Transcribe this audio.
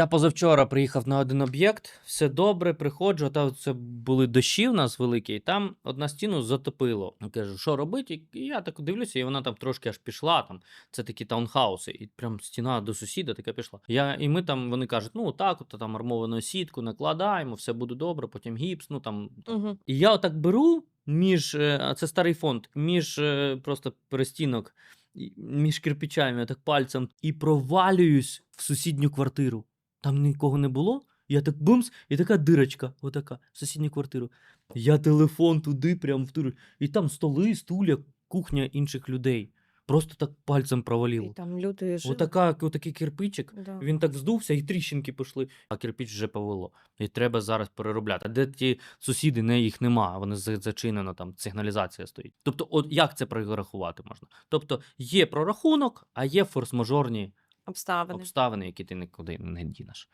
Я позавчора приїхав на один об'єкт, все добре, приходжу, а там це були дощі в нас великі, і там одна стіну затопило. Я кажу, що робити? І я так дивлюся, і вона там трошки аж пішла. Там це такі таунхауси, і прям стіна до сусіда така пішла. Я, і ми там вони кажуть, ну так, от там армовану сітку накладаємо, все буде добре, потім гіпс, ну там Угу. і я отак беру між, е, це старий фонд, між е, просто перестінок, між кирпичами, так пальцем, і провалююсь в сусідню квартиру. Там нікого не було. Я так бумс, і така дирочка, отака, в сусідню квартиру. Я телефон туди, прям в ту. І там столи, стуля, кухня інших людей. Просто так пальцем І провалило. там люди жили. Отака, отакий кирпичик. Да. Він так вздувся, і тріщинки пішли, а кирпіч вже повело. І треба зараз переробляти. А де ті сусіди, не їх нема, вони за- зачинено, там сигналізація стоїть. Тобто, от як це прорахувати можна? Тобто є прорахунок, а є форс-мажорні Обставини. обставини, які ти нікуди не дінеш.